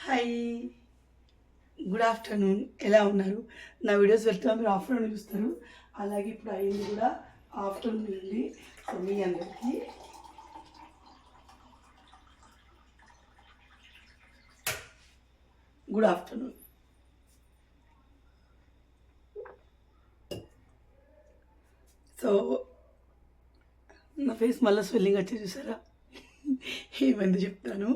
Hi. Good afternoon. ఎలా ఉన్నారు? నా వీడియోస్ వెళ్తున్నా మీరు ఆఫ్టర్నూన్ చూస్తారు. అలాగే ఇప్పుడు అయింది కూడా ఆఫ్టర్నూన్ అండి. సో మీ అందరికీ గుడ్ ఆఫ్టర్నూన్. సో నా ఫేస్ మళ్ళీ స్వెల్లింగ్ వచ్చి చూసారా? ఏమైంది చెప్తాను.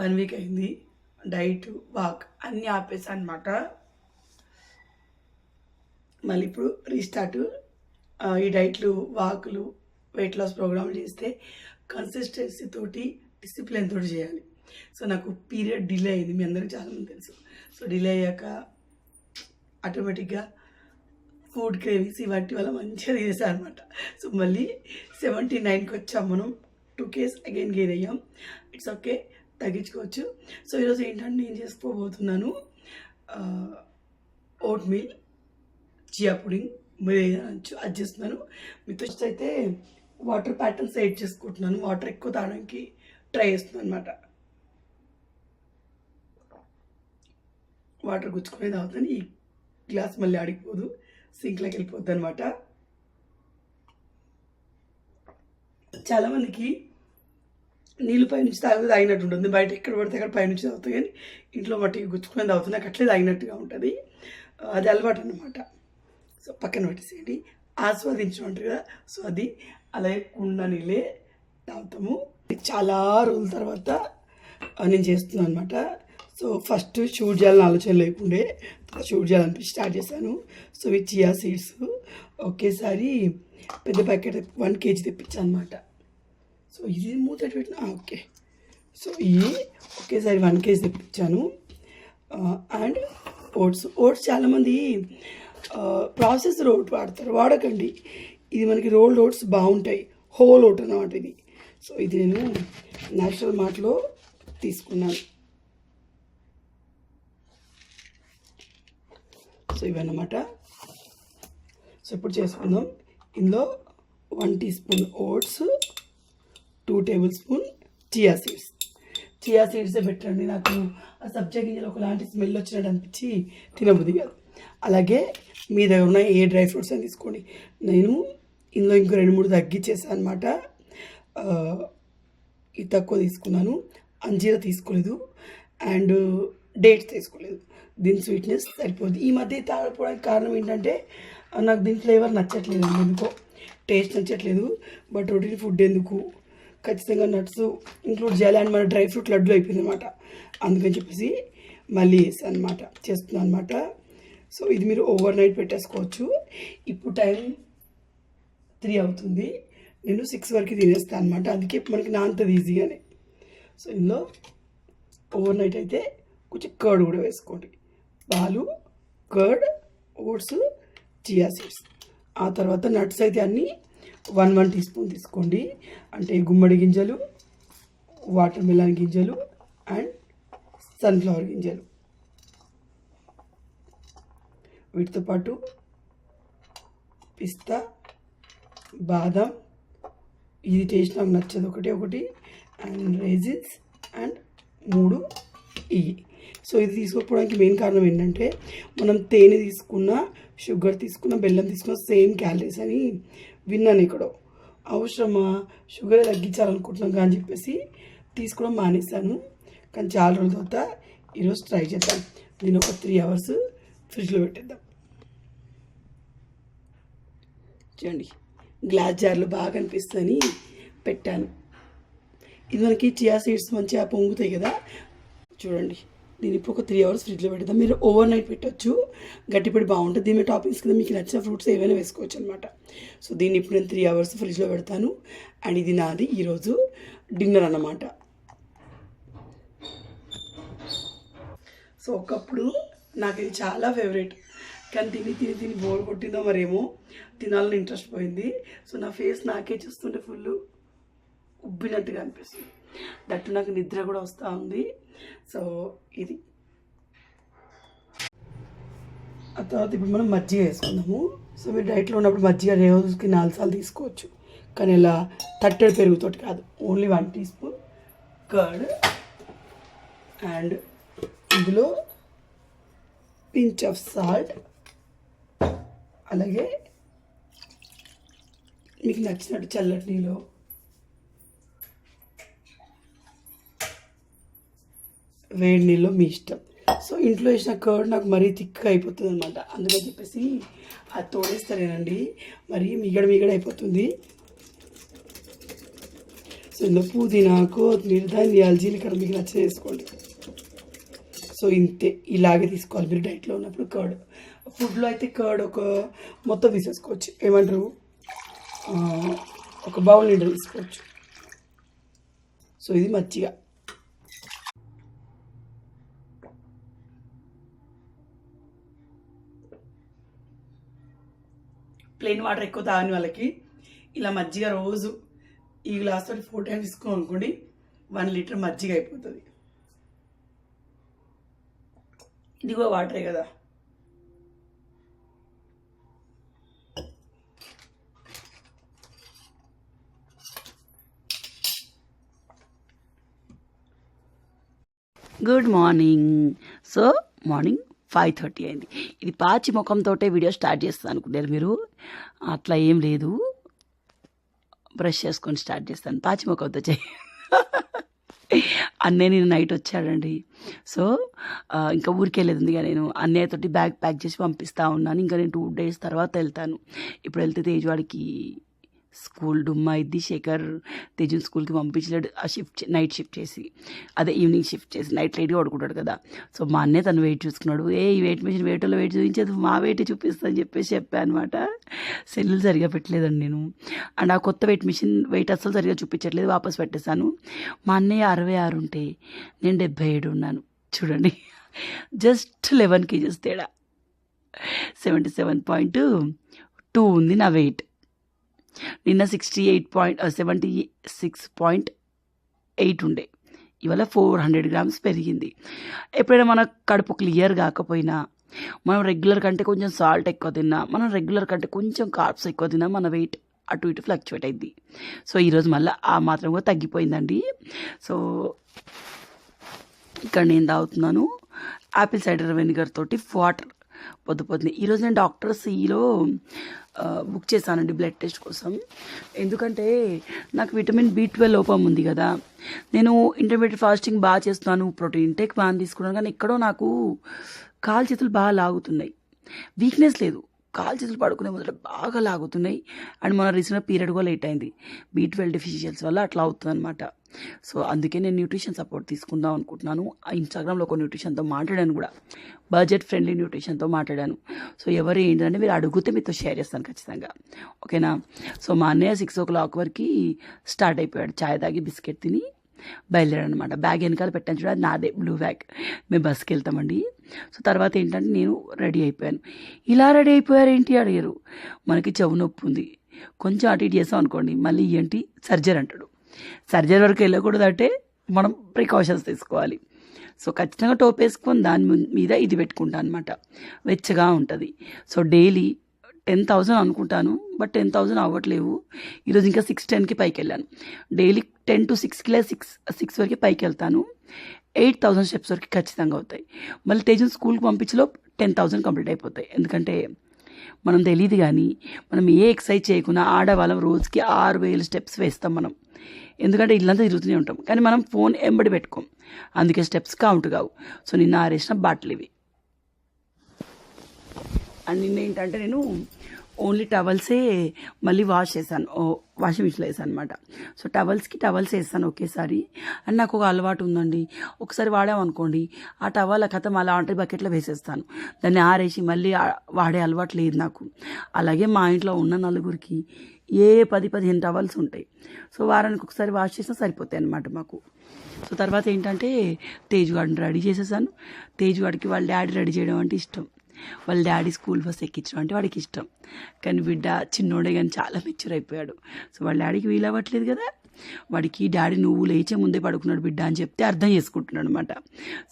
వన్ వీక్ అయింది. డైట్ వాక్ అన్నీ ఆపేసా అనమాట మళ్ళీ ఇప్పుడు రీస్టార్ట్ ఈ డైట్లు వాకులు వెయిట్ లాస్ ప్రోగ్రాంలు చేస్తే కన్సిస్టెన్సీ తోటి డిసిప్లిన్ తోటి చేయాలి. సో నాకు పీరియడ్ డిలే అయింది. మీ అందరికీ చాలామంది తెలుసు. సో డిలే అయ్యాక ఆటోమేటిక్గా ఫుడ్ క్రేవింగ్స్ ఇవాటి వల్ల మంచిగా చేశాను అనమాట సో మళ్ళీ సెవెంటీ నైన్కి వచ్చాం మనం. టూ కేస్ అగైన్ గెయిన్ అయ్యాం. ఇట్స్ ఓకే తగ్గించుకోవచ్చు. సో ఈరోజు ఏంటంటే నేను చేసుకోబోతున్నాను ఓట్ మీల్ చియా పుడింగ్ మీరు అనొచ్చు అది చేస్తున్నాను. మీతో అయితే వాటర్ ప్యాటర్న్స్ ఎయిడ్ చేసుకుంటున్నాను. వాటర్ ఎక్కువ తాగడానికి ట్రై చేస్తున్నాను అనమాట వాటర్ గుచ్చుకునే తాగుతాను ఈ గ్లాస్ మళ్ళీ ఆడిపోదు. సింక్లోకి వెళ్ళిపోద్ది అనమాట చాలామందికి నీళ్ళు పైనుంచి తాగితే తాగినట్టు ఉంటుంది బయట ఎక్కడ పడితే అక్కడ పైనుంచి తాగుతాయి కానీ ఇంట్లో మట్టి గుచ్చుకుని తాగుతుంది నాకు అట్లే తాగినట్టుగా ఉంటుంది. అది అలవాటు అనమాట సో పక్కన పెట్టేసేయండి. ఆస్వాదించమంటారు కదా. సో అది అలాగే కుండ నీళ్ళే తాగుతాము. చాలా రోజుల తర్వాత నేను చేస్తున్నాను అనమాట సో ఫస్ట్ షూట్ చేయాలని ఆలోచన లేకుండే షూట్ చేయాలని స్టార్ట్ చేశాను. సో ఇవి చియా సీడ్స్. ఒకేసారి పెద్ద ప్యాకెట్ వన్ కేజీ తెప్పించాను అనమాట సో ఇది మూత పెట్టినా ఓకే. సో ఇవి ఒకేసారి వన్ కేజీ తెప్పించాను. అండ్ ఓట్స్ ఓట్స్ చాలామంది ప్రాసెస్ ఓట్ వాడతారు. వాడకండి. ఇది మనకి రోల్డ్ ఓట్స్ బాగుంటాయి. హోల్ ఓట్ అన్నమాట ఇది. సో ఇది నేను నేచురల్ మార్ట్లో తీసుకున్నాను. సో ఇవన్నమాట. సో ఇప్పుడు చేసుకుందాం. ఇందులో one teaspoon oats two tablespoon chia seeds. Chia సీడ్సే పెట్టండి. నాకు ఆ సబ్జా గింజలు ఒకలాంటి స్మెల్ వచ్చినట్టు అనిపించి తినబుద్ది కాదు. అలాగే మీ దగ్గర ఉన్న ఏ డ్రై ఫ్రూట్స్ అని తీసుకోండి. నేను ఇందులో ఇంకో రెండు మూడు తగ్గించేసాను అనమాట ఇది తక్కువ తీసుకున్నాను. అంజీర తీసుకోలేదు. అండ్ డేట్స్ తీసుకోలేదు. దీని స్వీట్నెస్ సరిపోదు. ఈ మధ్య తాగకపోవడానికి కారణం ఏంటంటే నాకు దీని ఫ్లేవర్ నచ్చట్లేదు. ఎందుకో టేస్ట్ నచ్చట్లేదు. బట్ రొటీన్ ఫుడ్ ఎందుకు? ఖచ్చితంగా నట్స్ ఇంక్లూడ్ చేయాలని మన డ్రై ఫ్రూట్ లడ్డు అయిపోయింది అనమాట అందుకని చెప్పేసి మళ్ళీ వేసాను అనమాట చేస్తున్నాను అనమాట సో ఇది మీరు ఓవర్ నైట్ పెట్టేసుకోవచ్చు. ఇప్పుడు టైం త్రీ అవుతుంది. నేను సిక్స్ వరకు తినేస్తాను అనమాట అందుకే మనకి నాంతది ఈజీగానే సో ఇందులో ఓవర్ నైట్ అయితే కొంచెం కర్డ్ కూడా వేసుకోండి. పాలు కర్డ్ ఓట్స్ చియా సీడ్స్ ఆ తర్వాత నట్స్ అయితే అన్నీ వన్ వన్ టీ స్పూన్ తీసుకోండి. అంటే గుమ్మడి గింజలు వాటర్ మిలన్ గింజలు అండ్ సన్ఫ్లవర్ గింజలు. వీటితో పాటు పిస్తా బాదం ఇది టేస్ట్ నాకు నచ్చదు. ఒకటి ఒకటి. అండ్ రేజిన్స్ అండ్ మూడు ఇవి సో ఇది తీసుకోకపోవడానికి మెయిన్ కారణం ఏంటంటే మనం తేనె తీసుకున్న షుగర్ తీసుకున్న బెల్లం తీసుకున్న సేమ్ క్యాలరీస్ అని విన్నాను ఇక్కడ. అవసరమా షుగర్ తగ్గించాలనుకుంటున్నాం కానీ చెప్పేసి తీసుకోవడం మానేశాను. కానీ చాలా రోజుల తర్వాత ఈరోజు ట్రై చేద్దాం. దీని ఒక త్రీ అవర్స్ ఫ్రిడ్జ్లో పెట్టేద్దాం. చూడండి గ్లాస్ జార్లు బాగా అనిపిస్తుందని పెట్టాను. ఇది మనకి చియా సీడ్స్ మంచిగా పొంగుతాయి కదా. చూడండి. దీని ఇప్పుడు ఒక త్రీ అవర్స్ ఫ్రిడ్జ్లో పెడదాం మీరు ఓవర్ నైట్ పెట్టచ్చు గట్టిపడి బాగుంటుంది. దీని టాపింగ్స్ కింద మీకు నచ్చిన ఫ్రూట్స్ ఏవైనా వేసుకోవచ్చు అనమాట సో దీన్ని ఇప్పుడు నేను త్రీ అవర్స్ ఫ్రిడ్జ్లో పెడతాను. అండ్ ఇది నాది ఈరోజు డిన్నర్ అన్నమాట. సో ఒకప్పుడు నాకు ఇది చాలా ఫేవరెట్ కానీ తిని తిని తిని బోర్ కొట్టిందో మరేమో తినాలని ఇంట్రెస్ట్ పోయింది. సో నా ఫేస్ నాకే చూస్తుంటే ఫుల్ ఉబ్బినట్టుగా అనిపిస్తుంది. దట్టు నాకు నిద్ర కూడా వస్తూ ఉంది. సో ఇది. ఆ తర్వాత ఇప్పుడు మనం మజ్జిగ వేసుకుందాము. సో మీరు డైట్లో ఉన్నప్పుడు మజ్జిగ రోజుకి నాలుగు సార్లు తీసుకోవచ్చు. కానీ ఇలా తట్టెడు పెరుగుతోటి కాదు. Only one teaspoon curd and ఇందులో పించ్ ఆఫ్ సాల్ట్. అలాగే మీకు నచ్చినట్టు చల్లటి నీళ్ళు వేడి నీళ్ళు మీ ఇష్టం. సో ఇంట్లో వేసిన కర్డ్ నాకు మరీ థిక్గా అయిపోతుంది అనమాట అందుకని చెప్పేసి అది తోడేస్తారేనండి. మరీ మిగడ మిగడ అయిపోతుంది. సో ఇందులో పుదీనా కొత్తిమీర ధనియాలు జీలకర్ర మీకు నచ్చ వేసుకోండి. సో ఇంతే. ఇలాగే తీసుకోవాలి మీరు డైట్లో ఉన్నప్పుడు కర్డ్. ఫుడ్లో అయితే కర్డ్ ఒక మొత్తం తీసేసుకోవచ్చు. ఏమంటారు? ఒక బౌల్ నిండా తీసుకోవచ్చు. సో ఇది మజ్జిగ. ప్లెయిన్ వాటర్ ఎక్కువ తాగని వాళ్ళకి ఇలా మజ్జిగ రోజు ఈ గ్లాస్ తోటి ఫోర్ టైమ్స్ తీసుకున్నాం అనుకోండి వన్ లీటర్ మజ్జిగ అయిపోతుంది. ఇదిగో వాటరే కదా. Good morning. So morning five thirty అయింది. ఇది పాచి ముఖంతో వీడియో స్టార్ట్ చేస్తాను అనుకున్నారు మీరు. అట్లా ఏం లేదు. బ్రష్ చేసుకొని స్టార్ట్ చేస్తాను. పాచి ముఖంతో చేయి. అన్నయ్య నేను నైట్ వచ్చాడండి. సో ఇంకా ఊరికెళ్ళేది ఉంది నేను అన్నయ్యతోటి బ్యాగ్ ప్యాక్ చేసి పంపిస్తా ఉన్నాను. ఇంకా నేను టూ డేస్ తర్వాత వెళ్తాను. ఇప్పుడు వెళ్తే తేజ్వాడికి స్కూల్ డుమ్మా ఇద్ది శేఖర్ తేజుని స్కూల్కి పంపించలేడు ఆ షిఫ్ట్ నైట్ షిఫ్ట్ చేసి. అదే ఈవినింగ్ షిఫ్ట్ చేసి నైట్ లేట్గా పడుకుంటాడు కదా. సో మా అన్నయ్య తను వెయిట్ చూసుకున్నాడు. ఏ ఈ వెయిట్ మిషన్ వెయిట్లో వెయిట్ చూపించేది మా వెయిట్ చూపిస్తా అని చెప్పేసి చెప్పాను అనమాట సెల్లులు సరిగా పెట్టలేదండి నేను. అండ్ ఆ కొత్త వెయిట్ మిషన్ వెయిట్ అస్సలు సరిగా చూపించట్లేదు వాపస్ పెట్టేశాను. మా అన్నయ్య అరవై ఆరు ఉంటే నేను డెబ్బై ఏడు ఉన్నాను. చూడండి. జస్ట్ లెవెన్ కేజెస్ తేడా. సెవెంటీ సెవెన్ పాయింట్ టూ ఉంది నా వెయిట్. నిన్న sixty eight point seventy six point eight ఉండే. ఇవాళ ఫోర్ హండ్రెడ్ గ్రామ్స్ పెరిగింది. ఎప్పుడైనా మన కడుపు క్లియర్ కాకపోయినా మనం రెగ్యులర్ కంటే కొంచెం సాల్ట్ ఎక్కువ తిన్నా మనం రెగ్యులర్ కంటే కొంచెం కార్బ్స్ ఎక్కువ తిన్నా మన వెయిట్ అటు ఇటు ఫ్లక్చువేట్ అయింది సో ఈరోజు మళ్ళీ ఆ మాత్రం కూడా తగ్గిపోయిందండి. సో ఇక్కడ నేను తాగుతున్నాను. యాపిల్ సైడర్ వెనిగర్ తోటి వాటర్ పొద్దు పొద్దునే. ఈరోజు నేను డాక్టర్ సిలో బుక్ చేశానండి బ్లడ్ టెస్ట్ కోసం. ఎందుకంటే నాకు విటమిన్ బి ట్వెల్వ్ లోపం ఉంది కదా. నేను ఇంటర్మీడియట్ ఫాస్టింగ్ బాగా చేస్తున్నాను ప్రోటీన్ ఇంటేక్ బాగా తీసుకున్నాను కానీ ఎక్కడో నాకు కాలు చేతులు బాగా లాగుతున్నాయి. వీక్నెస్ లేదు. కాలు చేతులు పడుకునే మొదట బాగా లాగుతున్నాయి. అండ్ మన రీసెంట్ పీరియడ్ కూడా లేట్ అయింది. బీ ట్వెల్వ్ డెఫిషియన్స్ వల్ల అట్లా అవుతుంది అనమాట సో అందుకే నేను న్యూట్రిషన్ సపోర్ట్ తీసుకుందాం అనుకుంటున్నాను. ఆ ఇన్స్టాగ్రామ్లో ఒక న్యూట్రిషన్తో మాట్లాడాను కూడా. బడ్జెట్ ఫ్రెండ్లీ న్యూట్రిషన్తో మాట్లాడాను. సో ఎవరు ఏంటంటే మీరు అడిగితే మీతో షేర్ చేస్తాను ఖచ్చితంగా. ఓకేనా సో మా అన్నయ్య సిక్స్ ఓ క్లాక్ వరకు స్టార్ట్ అయిపోయాడు. చాయ్ తాగి బిస్కెట్ తిని బయలుదేరాడు అనమాట బ్యాగ్ వెనకాల పెట్టాను చూడ నాదే బ్లూ బ్యాగ్ మేము బస్కి వెళ్తామండి. సో తర్వాత ఏంటంటే నేను రెడీ అయిపోయాను. ఇలా రెడీ అయిపోయారు ఏంటి అడిగారు. మనకి చెవు నొప్పి ఉంది. కొంచెం అటు ఇటు చేసాం అనుకోండి మళ్ళీ ఏంటి? సర్జరీ అంటాడు. సర్జరీ వరకు వెళ్ళకూడదు అంటే మనం ప్రికాషన్స్ తీసుకోవాలి. సో ఖచ్చితంగా టోప్ వేసుకొని దాని మీద ఇది పెట్టుకుంటాను అనమాట వెచ్చగా ఉంటుంది. సో డైలీ టెన్ థౌజండ్ అనుకుంటాను బట్ టెన్ థౌజండ్ అవ్వట్లేవు. ఈరోజు ఇంకా సిక్స్ టెన్కి పైకి వెళ్ళాను. డైలీ టెన్ టు సిక్స్కి లేదా సిక్స్ సిక్స్ వరకు పైకి వెళ్తాను. ఎయిట్ థౌసండ్ స్టెప్స్ వరకు ఖచ్చితంగా అవుతాయి. మళ్ళీ తేజన్ స్కూల్కి పంపించలో టెన్ థౌజండ్ కంప్లీట్ అయిపోతాయి. ఎందుకంటే మనం తెలియదు కానీ మనం ఏ ఎక్సర్సైజ్ చేయకుండా ఆడవాళ్ళం రోజుకి ఆరు వేలు స్టెప్స్ వేస్తాం మనం. ఎందుకంటే ఇల్లంతా తిరుగుతూనే ఉంటాం. కానీ మనం ఫోన్ ఎంబడి పెట్టుకోం. అందుకే స్టెప్స్ కౌంట్ కావు. సో నిన్న ఆరేసిన బాటిల్ ఇవి. అండ్ నిన్న ఏంటంటే నేను ఓన్లీ టవల్సే మళ్ళీ వాష్ చేశాను. వాషింగ్ మిషన్లో వేసాను అనమాట సో టవల్స్కి టవల్స్ వేస్తాను ఒకేసారి. అండ్ నాకు ఒక అలవాటు ఉందండి. ఒకసారి వాడామనుకోండి ఆ టవల్ కథ అలా లాండ్రీ బకెట్లో వేసేస్తాను. దాన్ని ఆరేసి మళ్ళీ వాడే అలవాటు లేదు నాకు. అలాగే మా ఇంట్లో ఉన్న నలుగురికి ఏ పది పదిహేను టవల్స్ ఉంటాయి. సో వారానికి ఒకసారి వాష్ చేసినా సరిపోతాయి అనమాట మాకు. సో తర్వాత ఏంటంటే తేజ్గాడిని రెడీ చేసేసాను. తేజ్గాడికి వాళ్ళ డాడీ రెడీ చేయడం అంటే ఇష్టం. వాళ్ళ డాడీ స్కూల్ బస్ ఎక్కించడం అంటే వాడికి ఇష్టం. కానీ బిడ్డ చిన్నోడే కానీ చాలా మెచ్యూర్ అయిపోయాడు. సో వాళ్ళ డాడీకి వీలు అవ్వట్లేదు కదా. వాడికి డాడీ నువ్వు లేచే ముందే పడుకున్నాడు బిడ్డ అని చెప్తే అర్థం చేసుకుంటున్నాడు అనమాట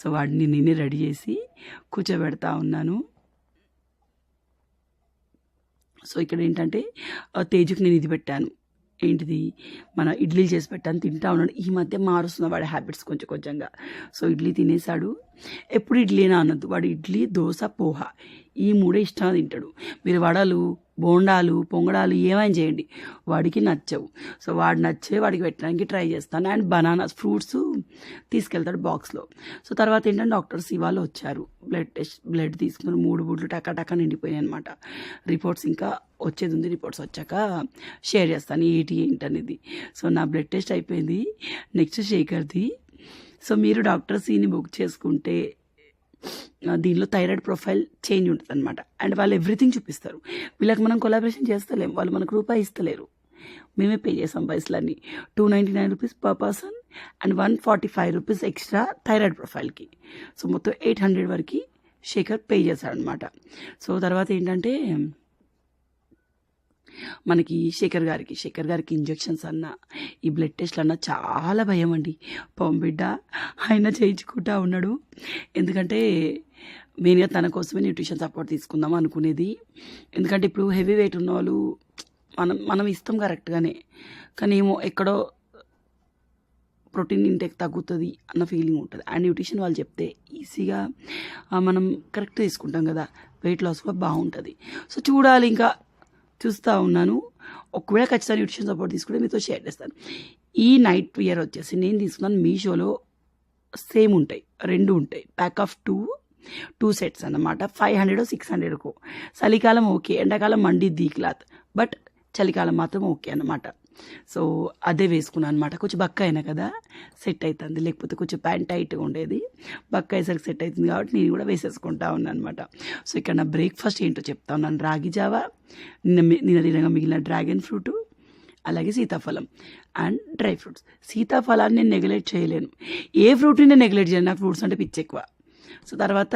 సో వాడిని నేనే రెడీ చేసి కూర్చోబెడతా ఉన్నాను. సో ఇక్కడ ఏంటంటే తేజుకి నేను ఇది పెట్టాను. ఏంటిది? మన ఇడ్లీలు చేసి పెట్టాను తింటా ఉన్నాడు. ఈ మధ్య మారుస్తున్న వాడి హ్యాబిట్స్ కొంచెం కొంచెంగా. సో ఇడ్లీ తినేసాడు ఎప్పుడు ఇడ్లీనా అనొద్దు. వాడు ఇడ్లీ దోశ పోహ. ఈ మూడే ఇష్టంగా తింటాడు. మీరు వడలు బోండాలు పొంగడాలు ఏమైనా చేయండి. వాడికి నచ్చవు. సో వాడు నచ్చే వాడికి పెట్టడానికి ట్రై చేస్తాను. అండ్ బనానాస్ ఫ్రూట్స్ తీసుకెళ్తాడు బాక్స్లో. సో తర్వాత ఏంటంటే డాక్టర్స్ ఇవాళ వచ్చారు. బ్లడ్ టెస్ట్ బ్లడ్ తీసుకుని మూడు బుడ్లు టకా టకా నిండిపోయాయి అనమాట రిపోర్ట్స్ ఇంకా వచ్చేది ఉంది. రిపోర్ట్స్ వచ్చాక షేర్ చేస్తాను. ఏంటి ఏంటనేది సో నా బ్లడ్ టెస్ట్ అయిపోయింది. నెక్స్ట్ శేఖర్ది సో మీరు డాక్టర్ సీని బుక్ చేసుకుంటే దీనిలో థైరాయిడ్ ప్రొఫైల్ చేంజ్ ఉంటుంది అనమాట అండ్ వాళ్ళు ఎవ్రీథింగ్ చూపిస్తారు. వీళ్ళకి మనం కొలాబరేషన్ చేస్తలేం. వాళ్ళు మనకు రూపాయి ఇస్తలేరు. మేమే పే చేసాం పైసలన్నీ. Two ninety nine rupees per person and one forty five rupees extra thyroid ప్రొఫైల్కి. So మొత్తం ఎయిట్ హండ్రెడ్ వరకు శేఖర్ పే చేశాడనమాట సో తర్వాత ఏంటంటే మనకి శేఖర్ గారికి శేఖర్ గారికి ఇంజెక్షన్స్ అన్న ఈ బ్లడ్ టెస్ట్లు అన్న చాలా భయం అండి. పాపం బిడ్డ ఆయన చేయించుకుంటా ఉన్నాడు. ఎందుకంటే మెయిన్గా తన కోసమే న్యూట్రిషన్ సపోర్ట్ తీసుకుందాం అనుకునేది. ఎందుకంటే ఇప్పుడు హెవీ వెయిట్ ఉన్న వాళ్ళు మనం మనం ఇస్తాం కరెక్ట్గానే కానీ ఏమో ఎక్కడో ప్రోటీన్ ఇంటెక్ తగ్గుతుంది అన్న ఫీలింగ్ ఉంటుంది. అండ్ న్యూట్రిషన్ వాళ్ళు చెప్తే ఈజీగా మనం కరెక్ట్ తీసుకుంటాం కదా. వెయిట్ లాస్ కూడా బాగుంటుంది. సో చూడాలి ఇంకా చూస్తూ ఉన్నాను. ఒకవేళ ఖచ్చితంగా న్యూట్రిషన్ సపోర్ట్ తీసుకుంటే మీతో షేర్ చేస్తాను. ఈ నైట్ వియర్ వచ్చేసి నేను తీసుకున్నాను మీషోలో సేమ్ ఉంటాయి. రెండు ఉంటాయి. Pack of two two sets అన్నమాట. ఫైవ్ హండ్రెడ్ సిక్స్ హండ్రెడ్కు చలికాలం ఓకే ఎండాకాలం మండిద్ది ఈ క్లాత్. బట్ చలికాలం మాత్రం ఓకే అన్నమాట. సో అదే వేసుకున్నాను అనమాట కొంచెం బక్క అయినా కదా సెట్ అవుతుంది లేకపోతే కొంచెం ప్యాంట్ టైట్గా ఉండేది. బక్క అయ్యేసరికి సెట్ అవుతుంది కాబట్టి నేను కూడా వేసేసుకుంటా ఉన్నాను అనమాట సో ఇక్కడ నా బ్రేక్ఫాస్ట్ ఏంటో చెప్తా ఉన్నాను. రాగి జావా నిన్న మి- నిన్న తినగా మిగిలిన డ్రాగన్ ఫ్రూట్ అలాగే సీతాఫలం అండ్ డ్రై ఫ్రూట్స్. సీతాఫలాన్ని నేను నెగ్లెక్ట్ చేయలేను. ఏ ఫ్రూట్ని నేను నెగ్లెక్ట్ చేయను? నాకు ఫ్రూట్స్ అంటే పిచ్చి ఎక్కువ సో తర్వాత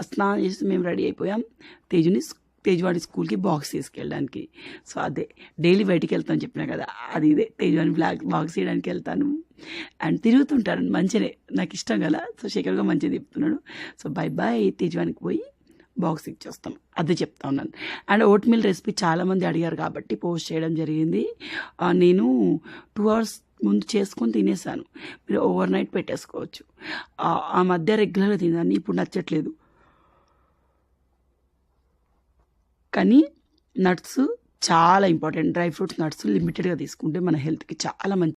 స్నానం చేసి మేము రెడీ అయిపోయాం. తేజుని తేజువాడి స్కూల్కి బాక్స్ తీసుకెళ్ళడానికి. సో అదే. డైలీ బయటికి వెళ్తాను చెప్పినా కదా అది ఇదే. తేజువాని బ్లాక్ బాక్స్ చేయడానికి వెళ్తాను. అండ్ తిరుగుతుంటాను మంచిగానే నాకు ఇష్టం కదా సో శేఖర్గా మంచిగా చెప్తున్నాడు సో బై బాయ్ తేజ్వానికి పోయి బాక్స్ ఇచ్చేస్తాం. అదే చెప్తా ఉన్నాను. అండ్ ఓట్ మిల్ రెసిపీ చాలామంది అడిగారు కాబట్టి పోస్ట్ చేయడం జరిగింది. నేను టూ అవర్స్ ముందు చేసుకొని తినేసాను. మీరు ఓవర్ నైట్ పెట్టేసుకోవచ్చు. ఆ ఆ మధ్య రెగ్యులర్గా తిన్నాను ఇప్పుడు నచ్చట్లేదు. కానీ నట్స్ చాలా ఇంపార్టెంట్. డ్రై ఫ్రూట్స్ నట్స్ లిమిటెడ్గా తీసుకుంటే మన హెల్త్కి చాలా మంచి